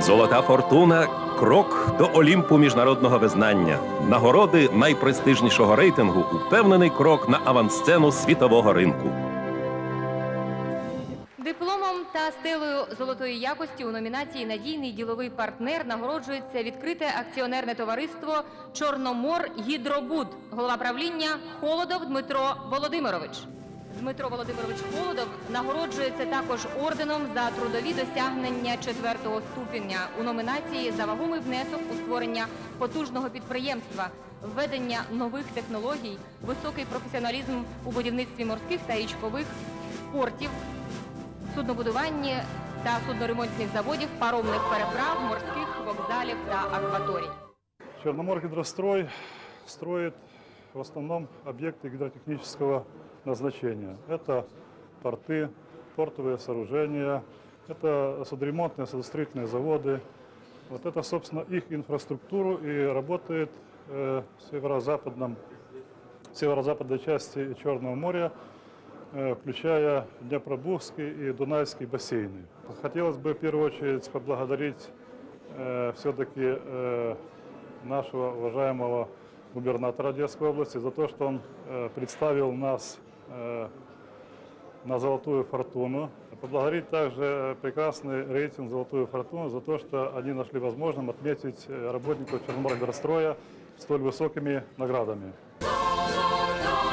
Золота фортуна крок до Олімпу міжнародного визнання. Нагороди найпрестижнішого рейтингу упевнений крок на авансцену світового ринку. Дипломом та стелею золотої якості у номінації Надійний діловий партнер нагороджується відкрите акціонерне товариство Чорномор Гідробуд, голова правління Холодов Дмитро Володимирович. Дмитро Володимирович Холодов нагороджується також орденом за трудові досягнення четвертого ступеня у номінації за вагомий внесок у створення потужного підприємства, введення нових технологій, високий професіоналізм у будівництві морських та річкових портів, суднобудуванні та судноремонтних заводів, паромних переправ, морських вокзалів та акваторій. Черноморгидрострой строит в основном объекты гидротехнического назначения. Это порты, портовые сооружения, это судоремонтные, судостроительные заводы. Вот это, собственно, их инфраструктуру и работает э, в северо-западном, северо-западной части Черного моря, э, включая Днепробургский и Дунайский бассейны. Хотелось бы в первую очередь поблагодарить все-таки нашего уважаемого губернатора Одесской области за то, что он э, представил нас э, на «Золотую фортуну». Поблагодарить также э, прекрасный рейтинг «Золотую фортуну» за то, что они нашли возможным отметить э, работников Черноморгорстроя столь высокими наградами. Золота